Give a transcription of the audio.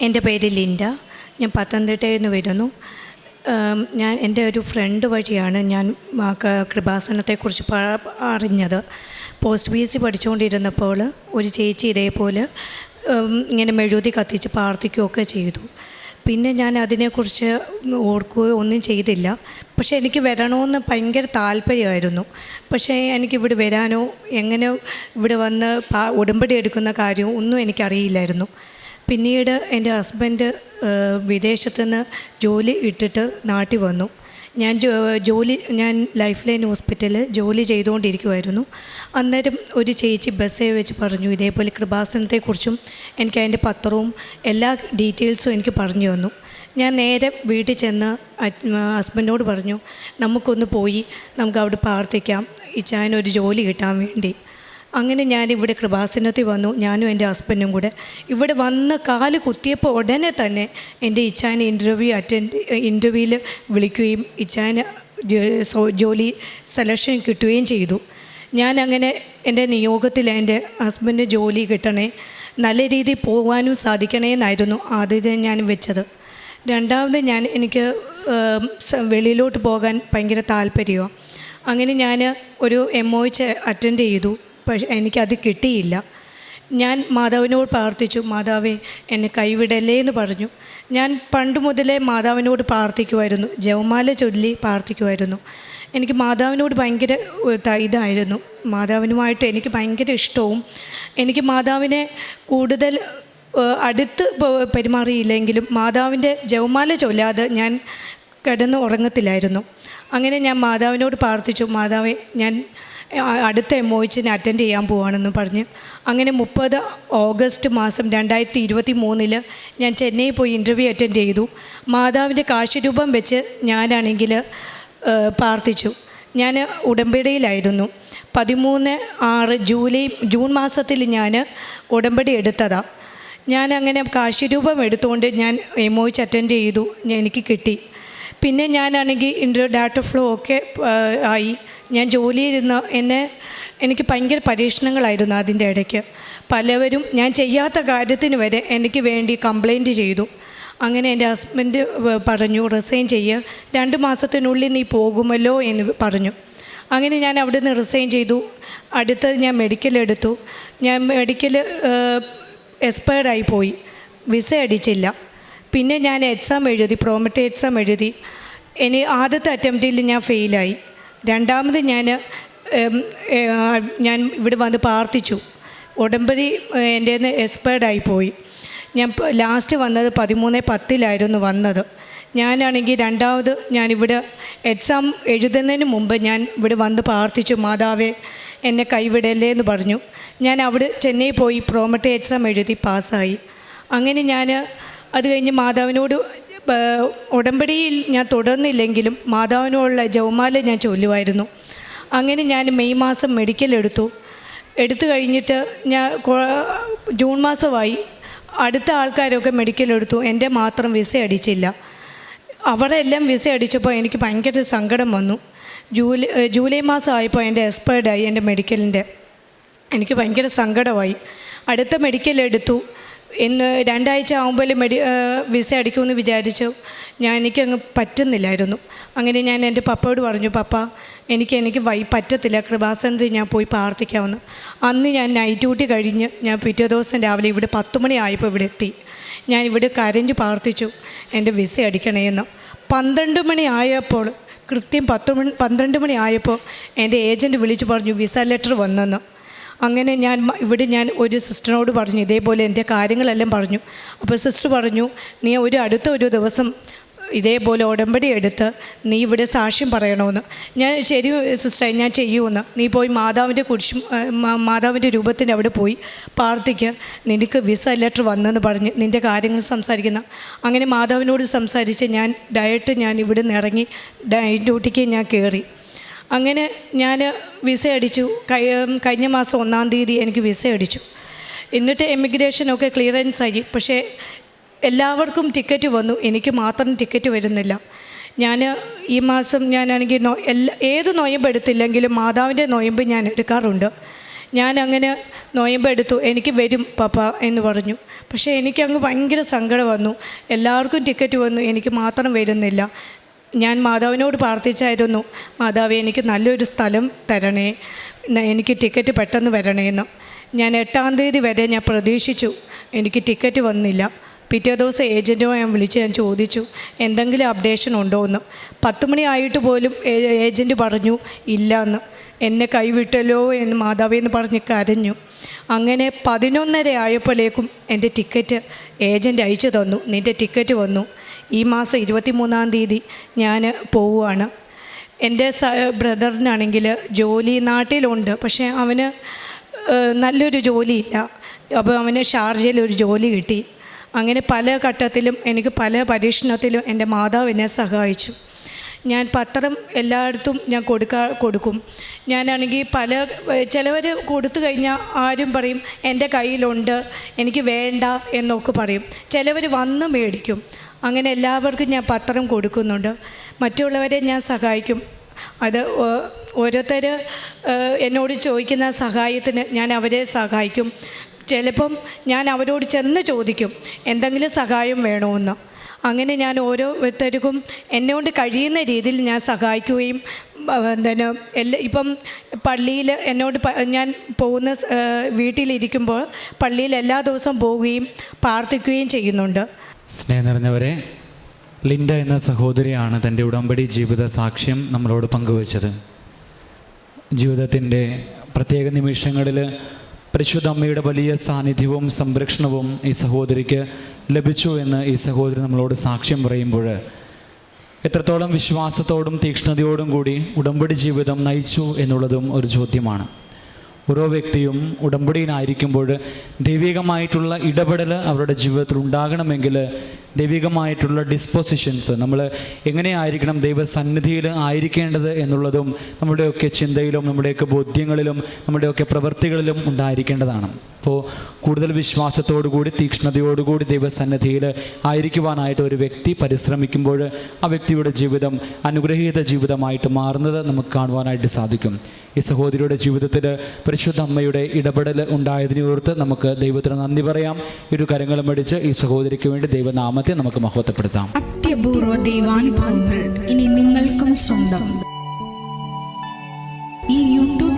എന്റെ പേര് ലിൻഡ. ഞാൻ പത്തനംതിട്ടയിൽ നിന്ന് വരുന്നു. ഞാൻ എന്റെ ഒരു ഫ്രണ്ട് വഴിയാണ് ഞാൻ കൃപാസനത്തെക്കുറിച്ച് പ- അറിഞ്ഞത്. പോസ്റ്റ് ബി എസ് സി പഠിച്ചുകൊണ്ടിരുന്നപ്പോൾ ഒരു ചേച്ചി ഇതേപോലെ ഇങ്ങനെ മെഴുതി കത്തിച്ച് പ്രാർത്ഥിക്കുകയൊക്കെ ചെയ്തു. പിന്നെ ഞാൻ അതിനെക്കുറിച്ച് ഓർക്കുകയോ ഒന്നും ചെയ്തില്ല. പക്ഷേ എനിക്ക് വരണമെന്ന് ഭയങ്കര താല്പര്യമായിരുന്നു. പക്ഷേ എനിക്ക് ഇവിടെ വരാനോ എങ്ങനെ ഇവിടെ വന്ന് പാ- ഉടമ്പടി എടുക്കുന്ന കാര്യമോ ഒന്നും എനിക്കറിയില്ലായിരുന്നു. പിന്നീട് എന്റെ ഹസ്ബൻഡ് വിദേശത്തു നിന്ന് ജോലി ഇട്ടിട്ട് നാട്ടിൽ വന്നു. ഞാൻ ജോലി ഞാൻ ലൈഫ് ലൈൻ ഹോസ്പിറ്റലിൽ ജോലി ചെയ്തുകൊണ്ടിരിക്കുമായിരുന്നു അന്നേരം ഒരു ചേച്ചി ബസ്സിൽ വെച്ച് പറഞ്ഞു ഇതേപോലെ കൃപാസനത്തെക്കുറിച്ചും എനിക്ക് അതിന്റെ പത്രവും എല്ലാ ഡീറ്റെയിൽസും എനിക്ക് പറഞ്ഞു തന്നു. ഞാൻ നേരെ വീട്ടിൽ ചെന്ന് ഹസ്ബൻഡോട് പറഞ്ഞു നമുക്കൊന്ന് പോയി നമുക്ക് അവിടെ പ്രാർത്ഥിക്കാം ഒരു ജോലി കിട്ടാൻ വേണ്ടി. അങ്ങനെ ഞാൻ ഇവിടെ കൃപാസനത്തിൽ വന്നു. ഞാനും എന്റെ ഹസ്ബൻഡും കൂടെ. ഇവിടെ വന്ന് കാൽ കുത്തിയപ്പോൾ ഉടനെ തന്നെ എന്റെ ഇച്ചാനെ ഇന്റർവ്യൂ അറ്റൻഡ് ഇന്റർവ്യൂവിൽ വിളിക്കുകയും ഇച്ചാന് ജോലി സെലക്ഷൻ കിട്ടുകയും ചെയ്തു. ഞാൻ അങ്ങനെ എന്റെ നിയോഗത്തിൽ എന്റെ ഹസ്ബൻഡ് ജോലി കിട്ടണേ നല്ല രീതിയിൽ പോകാനും സാധിക്കണേ എന്നായിരുന്നു ആദ്യം ഞാൻ വെച്ചത്. രണ്ടാമത് ഞാൻ എനിക്ക് വെളിയിലോട്ട് പോകാൻ ഭയങ്കര താല്പര്യമാണ് അങ്ങനെ ഞാൻ ഒരു എം ഒ അറ്റൻഡ് ചെയ്തു. പക്ഷേ എനിക്കത് കിട്ടിയില്ല. ഞാൻ മാതാവിനോട് പ്രാർത്ഥിച്ചു മാതാവേ എന്നെ കൈവിടല്ലേ എന്ന് പറഞ്ഞു. ഞാൻ പണ്ട് മുതലേ മാതാവിനോട് പ്രാർത്ഥിക്കുമായിരുന്നു ജവമാല ചൊല്ലി പ്രാർത്ഥിക്കുമായിരുന്നു എനിക്ക് മാതാവിനോട് ഭയങ്കര ഇതായിരുന്നു. മാതാവിനുമായിട്ട് എനിക്ക് ഭയങ്കര ഇഷ്ടവും എനിക്ക് മാതാവിനെ കൂടുതൽ അടുത്ത് പെരുമാറിയില്ലെങ്കിലും മാതാവിന്റെ ജവമാല ചൊല്ലാതെ ഞാൻ കിടന്ന് ഉറങ്ങത്തില്ലായിരുന്നു അങ്ങനെ ഞാൻ മാതാവിനോട് പ്രാർത്ഥിച്ചു മാതാവെ ഞാൻ അടുത്ത എം ഒയിച്ചിന് അറ്റൻഡ് ചെയ്യാൻ പോവാണെന്ന് പറഞ്ഞ്. അങ്ങനെ മുപ്പത് ഓഗസ്റ്റ് മാസം രണ്ടായിരത്തി ഇരുപത്തി മൂന്നിൽ ഞാൻ ചെന്നൈയിൽ പോയി ഇന്റർവ്യൂ അറ്റൻഡ് ചെയ്തു. മാതാവിന്റെ കാശുരൂപം വെച്ച് ഞാനാണെങ്കിൽ പ്രാർത്ഥിച്ചു. ഞാൻ ഉടമ്പടിയിലായിരുന്നു. പതിമൂന്ന് ആറ് ജൂലൈ ജൂൺ മാസത്തിൽ ഞാൻ ഉടമ്പടി എടുത്തതാണ് ഞാൻ അങ്ങനെ കാശിരൂപം എടുത്തുകൊണ്ട് ഞാൻ എമോയിച്ച് അറ്റൻഡ് ചെയ്തു. എനിക്ക് കിട്ടി. പിന്നെ ഞാനാണെങ്കിൽ ഇന്റർ ഡാറ്റ ഫ്ലോ ഒക്കെ ആയി. ഞാൻ ജോലിയിരുന്ന എന്നെ എനിക്ക് ഭയങ്കര പരീക്ഷണങ്ങളായിരുന്നു അതിന്റെ ഇടയ്ക്ക്. പലവരും ഞാൻ ചെയ്യാത്ത കാര്യത്തിന് വരെ എനിക്ക് വേണ്ടി കംപ്ലൈന്റ് ചെയ്തു. അങ്ങനെ എന്റെ ഹസ്ബൻഡ് പറഞ്ഞു റിസൈൻ ചെയ്യുക രണ്ട് മാസത്തിനുള്ളിൽ നീ പോകുമല്ലോ എന്ന് പറഞ്ഞു. അങ്ങനെ ഞാൻ അവിടെ നിന്ന് റിസൈൻ ചെയ്തു. അടുത്തത് ഞാൻ മെഡിക്കൽ എടുത്തു. ഞാൻ മെഡിക്കൽ എക്സ്പയർഡായി പോയി. വിസ അടിച്ചില്ല. പിന്നെ ഞാൻ എക്സാം എഴുതി പ്രോമറ്റ് എക്സാം എഴുതി. ഇനി ആദ്യത്തെ അറ്റംപ്റ്റിൽ ഞാൻ ഫെയിലായി രണ്ടാമത് ഞാൻ ഞാൻ ഇവിടെ വന്ന് പ്രാർത്ഥിച്ചു. ഉടമ്പടി എന്റെ എക്സ്പയർഡായി പോയി. ഞാൻ ലാസ്റ്റ് വന്നത് പതിമൂന്ന് പത്തിലായിരുന്നു വന്നത്. ഞാനാണെങ്കിൽ രണ്ടാമത് ഞാനിവിടെ എക്സാം എഴുതുന്നതിന് മുമ്പ് ഞാൻ ഇവിടെ വന്ന് പ്രാർത്ഥിച്ചു മാതാവേ എന്നെ കൈവിടല്ലേ എന്ന് പറഞ്ഞു. ഞാൻ അവിടെ ചെന്നൈ പോയി പ്രോമറ്റ് എക്സാം എഴുതി പാസ്സായി. അങ്ങനെ ഞാൻ അത് കഴിഞ്ഞ് മാതാവിനോട് ഉടമ്പടിയിൽ ഞാൻ തുടർന്നില്ലെങ്കിലും മാതാവിനോടുള്ള ജവമാല ഞാൻ ചൊല്ലുമായിരുന്നു. അങ്ങനെ ഞാൻ മെയ് മാസം മെഡിക്കൽ എടുത്തു. എടുത്തു കഴിഞ്ഞിട്ട് ഞാൻ ജൂൺ മാസമായി അടുത്ത ആൾക്കാരൊക്കെ മെഡിക്കൽ എടുത്തു. എന്റെ മാത്രം വിസ അടിച്ചില്ല. അവിടെ എല്ലാം വിസ അടിച്ചപ്പോൾ എനിക്ക് ഭയങ്കര സങ്കടം വന്നു. ജൂലൈ ജൂലൈ മാസം ആയപ്പോൾ എന്റെ എക്സ്പയർഡായി എന്റെ മെഡിക്കലിന്റെ എനിക്ക് ഭയങ്കര സങ്കടമായി. അടുത്ത മെഡിക്കൽ എടുത്തു. ഇന്ന് രണ്ടാഴ്ച ആകുമ്പോൾ മെഡി വിസ അടിക്കുമെന്ന് വിചാരിച്ചു. ഞാൻ എനിക്ക് എനിക്കങ്ങ് പറ്റുന്നില്ലായിരുന്നു. അങ്ങനെ ഞാൻ എന്റെ പപ്പയോട് പറഞ്ഞു പപ്പ എനിക്ക് എനിക്ക് വൈ പറ്റത്തില്ല. കൃപാസനത്തിൽ ഞാൻ പോയി പ്രാർത്ഥിക്കാമെന്ന്. അന്ന് ഞാൻ നൈറ്റ് ഡ്യൂട്ടി കഴിഞ്ഞ് ഞാൻ പിറ്റേ ദിവസം രാവിലെ ഇവിടെ പത്ത് മണി ആയപ്പോൾ ഇവിടെ എത്തി. ഞാൻ ഇവിടെ കരഞ്ഞ് പ്രാർത്ഥിച്ചു എന്റെ വിസ അടിക്കണേന്ന് പന്ത്രണ്ട് മണി ആയപ്പോൾ കൃത്യം പത്ത് മണി പന്ത്രണ്ട് മണി ആയപ്പോൾ എന്റെ ഏജന്റ് വിളിച്ചു പറഞ്ഞു വിസ ലെറ്റർ വന്നെന്ന്. അങ്ങനെ ഞാൻ ഇവിടെ ഞാൻ ഒരു സിസ്റ്ററിനോട് പറഞ്ഞു ഇതേപോലെ എന്റെ കാര്യങ്ങളെല്ലാം പറഞ്ഞു. അപ്പോൾ സിസ്റ്റർ പറഞ്ഞു നീ ഒരു അടുത്ത ഒരു ദിവസം ഇതേപോലെ ഉടമ്പടി എടുത്ത് നീ ഇവിടെ സാക്ഷ്യം പറയണമെന്ന്. ഞാൻ ശരി സിസ്റ്റർ ഞാൻ ചെയ്യുമെന്ന്. നീ പോയി മാതാവിന്റെ കുരിശ് മാതാവിന്റെ രൂപത്തിന്റെ അവിടെ പോയി പ്രാർത്ഥിക്കുക നിനക്ക് വിസ ലെറ്റർ വന്നെന്ന് പറഞ്ഞ് നിന്റെ കാര്യങ്ങൾ സംസാരിക്കുന്ന. അങ്ങനെ മാതാവിനോട് സംസാരിച്ച് ഞാൻ ഡയറ്റ് ഞാൻ ഇവിടെ നിന്ന് ഇറങ്ങി ഡയറ്റ് ഡ്യൂട്ടിക്ക് ഞാൻ കയറി. അങ്ങനെ ഞാൻ വിസ അടിച്ചു. കഴി കഴിഞ്ഞ മാസം ഒന്നാം തീയതി എനിക്ക് വിസ അടിച്ചു. എന്നിട്ട് എമിഗ്രേഷനൊക്കെ ക്ലിയറൻസ് ആയി. പക്ഷേ എല്ലാവർക്കും ടിക്കറ്റ് വന്നു. എനിക്ക് മാത്രം ടിക്കറ്റ് വരുന്നില്ല. ഞാൻ ഈ മാസം ഞാനാണെങ്കിൽ നോ എല്ലാ ഏത് നോയമ്പ് എടുത്തില്ലെങ്കിലും മാതാവിന്റെ നോയമ്പ് ഞാൻ എടുക്കാറുണ്ട്. ഞാൻ അങ്ങനെ നോയമ്പ് എടുത്തു. എനിക്ക് വരും പപ്പ എന്ന് പറഞ്ഞു. പക്ഷേ എനിക്കങ്ങ് ഭയങ്കര സങ്കടം വന്നു. എല്ലാവർക്കും ടിക്കറ്റ് വന്നു. എനിക്ക് മാത്രം വരുന്നില്ല. ഞാൻ മാതാവിനോട് പ്രാർത്ഥിച്ചായിരുന്നു മാതാവ് എനിക്ക് നല്ലൊരു സ്ഥലം തരണേ എനിക്ക് ടിക്കറ്റ് പെട്ടെന്ന് വരണേന്ന്. ഞാൻ എട്ടാം തീയതി വരെ ഞാൻ പ്രതീക്ഷിച്ചു എനിക്ക് ടിക്കറ്റ് വന്നില്ല. പിറ്റേ ദിവസം ഏജന്റുമായി ഞാൻ വിളിച്ച് ഞാൻ ചോദിച്ചു എന്തെങ്കിലും അപ്ഡേഷൻ ഉണ്ടോ എന്ന് പത്ത് മണി ആയിട്ട് പോലും ഏജന്റ് പറഞ്ഞു ഇല്ല എന്ന് എന്നെ കൈവിട്ടല്ലോ എന്ന് മാതാവേ എന്ന് പറഞ്ഞ് കരഞ്ഞു. അങ്ങനെ പതിനൊന്നര ആയപ്പോഴേക്കും എന്റെ ടിക്കറ്റ് ഏജന്റ് അയച്ചു തന്നു നിന്റെ ടിക്കറ്റ് വന്നു. ഈ മാസം ഇരുപത്തി മൂന്നാം തീയതി ഞാൻ പോവുകയാണ്. എന്റെ സ ബ്രദറിനാണെങ്കിൽ ജോലി നാട്ടിലുണ്ട്. പക്ഷേ അവന് നല്ലൊരു ജോലിയില്ല. അപ്പോൾ അവന് ഷാർജയിൽ ഒരു ജോലി കിട്ടി. അങ്ങനെ പല ഘട്ടത്തിലും എനിക്ക് പല പരീക്ഷണത്തിലും എന്റെ മാതാവ് എന്നെ സഹായിച്ചു. ഞാൻ പത്രം എല്ലായിടത്തും ഞാൻ കൊടുക്കാ കൊടുക്കും. ഞാനാണെങ്കിൽ പല ചിലവർ കൊടുത്തു കഴിഞ്ഞാൽ ആരും പറയും എന്റെ കയ്യിലുണ്ട് എനിക്ക് വേണ്ട എന്നൊക്കെ പറയും. ചിലവർ വന്ന് മേടിക്കും. അങ്ങനെ എല്ലാവർക്കും ഞാൻ പത്രം കൊടുക്കുന്നുണ്ട്. മറ്റുള്ളവരെ ഞാൻ സഹായിക്കും. അത് ഓരോരുത്തർ എന്നോട് ചോദിക്കുന്ന സഹായത്തിന് ഞാൻ അവരെ സഹായിക്കും. ചിലപ്പം ഞാൻ അവരോട് ചെന്ന് ചോദിക്കും എന്തെങ്കിലും സഹായം വേണമെന്ന് അങ്ങനെ ഞാൻ ഓരോരുത്തർക്കും എന്നോട് കഴിയുന്ന രീതിയിൽ ഞാൻ സഹായിക്കുകയും എന്താണ് എല്ലാ ഇപ്പം പള്ളിയിൽ എന്നോട് ഞാൻ പോകുന്ന വീട്ടിലിരിക്കുമ്പോൾ പള്ളിയിൽ എല്ലാ ദിവസവും പോവുകയും പ്രാർത്ഥിക്കുകയും ചെയ്യുന്നുണ്ട്. സ്നേഹം നിറഞ്ഞവരെ ലിൻഡ എന്ന സഹോദരിയാണ് തന്റെ ഉടമ്പടി ജീവിത സാക്ഷ്യം നമ്മളോട് പങ്കുവച്ചത്. ജീവിതത്തിന്റെ പ്രത്യേക നിമിഷങ്ങളിൽ പരിശുദ്ധ അമ്മയുടെ വലിയ സാന്നിധ്യവും സംരക്ഷണവും ഈ സഹോദരിക്ക് ലഭിച്ചു എന്ന് ഈ സഹോദരി നമ്മളോട് സാക്ഷ്യം പറയുമ്പോൾ എത്രത്തോളം വിശ്വാസത്തോടും തീക്ഷ്ണതയോടും കൂടി ഉടമ്പടി ജീവിതം നയിച്ചു എന്നുള്ളതും ഒരു ചോദ്യമാണ്. ഓരോ വ്യക്തിയും ഉടമ്പടിയിലായിരിക്കുമ്പോൾ ദൈവികമായിട്ടുള്ള ഇടപെടൽ അവരുടെ ജീവിതത്തിൽ ഉണ്ടാകണമെങ്കിൽ ദൈവികമായിട്ടുള്ള ഡിസ്പോസിഷൻസ് നമ്മൾ എങ്ങനെയായിരിക്കണം ദൈവസന്നിധിയിൽ ആയിരിക്കേണ്ടത് എന്നുള്ളതും നമ്മുടെയൊക്കെ ചിന്തയിലും നമ്മുടെയൊക്കെ ബോധ്യങ്ങളിലും നമ്മുടെയൊക്കെ പ്രവൃത്തികളിലും ഉണ്ടായിരിക്കേണ്ടതാണ്. അപ്പോൾ കൂടുതൽ വിശ്വാസത്തോടുകൂടി തീക്ഷ്ണതയോടുകൂടി ദൈവസന്നിധിയിൽ ആയിരിക്കുവാനായിട്ട് ഒരു വ്യക്തി പരിശ്രമിക്കുമ്പോൾ ആ വ്യക്തിയുടെ ജീവിതം അനുഗ്രഹീത ജീവിതമായിട്ട് മാറുന്നത് നമുക്ക് കാണുവാനായിട്ട് സാധിക്കും. ഈ സഹോദരിയുടെ ജീവിതത്തിൽ പരിശുദ്ധ അമ്മയുടെ ഇടപെടൽ ഉണ്ടായതിനെ ഓർത്ത് നമുക്ക് ദൈവത്തിന് നന്ദി പറയാം. ഇരു കരങ്ങളും അടിച്ച് ഈ സഹോദരിക്ക് വേണ്ടി ദൈവനാമത്തെ നമുക്ക് മഹത്വപ്പെടുത്താം. അത്യപൂർവ ദൈവാനുഭവങ്ങൾ ഇനി നിങ്ങൾക്കും സ്വന്തം. ഈ